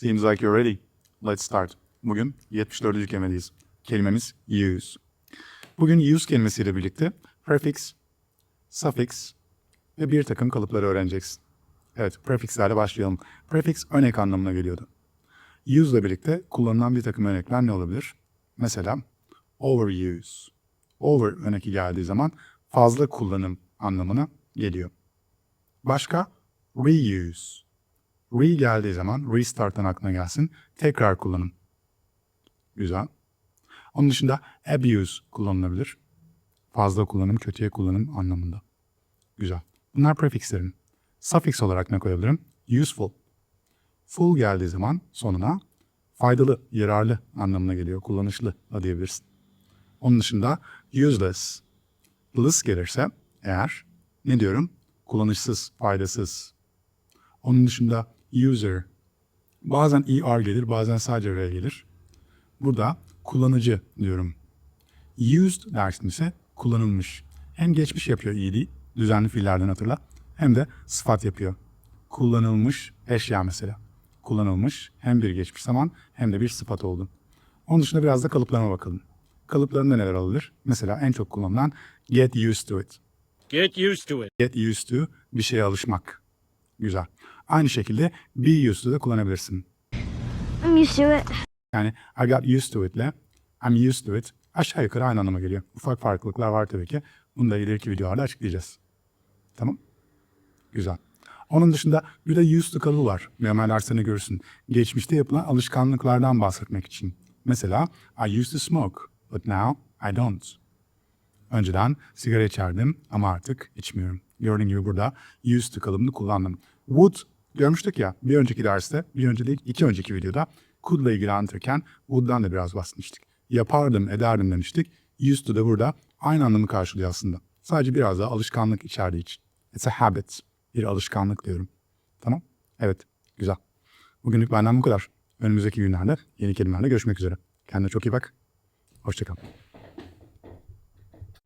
Seems like you're ready. Let's start. Bugün 74. kelimedeyiz. Kelimemiz use. Bugün use kelimesiyle birlikte prefix, suffix ve bir takım kalıpları öğreneceksin. Evet, prefixlerle başlayalım. Prefix örnek anlamına geliyordu. Use ile birlikte kullanılan bir takım örnekler ne olabilir? Mesela overuse. Over örneki geldiği zaman fazla kullanım anlamına geliyor. Başka reuse. Re geldiği zaman restart'tan aklına gelsin. Tekrar kullanım. Güzel. Onun dışında abuse kullanılabilir. Fazla kullanım, kötüye kullanım anlamında. Güzel. Bunlar prefixlerin. Suffix olarak ne koyabilirim? Useful. Full geldiği zaman sonuna faydalı, yararlı anlamına geliyor. Kullanışlı da diyebilirsin. Onun dışında useless. Less gelirse eğer ne diyorum? Kullanışsız, faydasız. Onun dışında user. Bazen er gelir, bazen sadece r gelir. Burada kullanıcı diyorum. Used dersin ise kullanılmış. Hem geçmiş yapıyor ed, düzenli fiillerden hatırla, hem de sıfat yapıyor. Kullanılmış eşya mesela. Kullanılmış hem bir geçmiş zaman hem de bir sıfat oldu. Onun dışında biraz da kalıplarına bakalım. Kalıplarında neler alınır? Mesela en çok kullanılan get used to it. Get used to it. Get used to bir şeye alışmak. Güzel. Aynı şekilde be used to da kullanabilirsin. I'm used to it. Yani I got used to it ile I'm used to it aşağı yukarı aynı anlama geliyor. Ufak farklılıklar var tabii ki. Bunu da ileriki videolarda açıklayacağız. Tamam. Güzel. Onun dışında bir de used to kalıbı var. Mehmet derslerinde görürsün. Geçmişte yapılan alışkanlıklardan bahsetmek için. Mesela I used to smoke but now I don't. Önceden sigara içerdim ama artık içmiyorum. Gördüğün gibi burada used to kalıbını kullandım. Would görmüştük ya bir önceki derste, bir önce değil iki önceki videoda could'la ilgili anlatırken would'dan da biraz bahsetmiştik. Yapardım, ederdim demiştik. Used to da burada aynı anlamı karşılıyor aslında. Sadece biraz daha alışkanlık içerdiği için. It's a habit. Bir alışkanlık diyorum. Tamam? Evet. Güzel. Bugünlük benden bu kadar. Önümüzdeki günlerde yeni kelimelerle görüşmek üzere. Kendine çok iyi bak. Hoşçakal.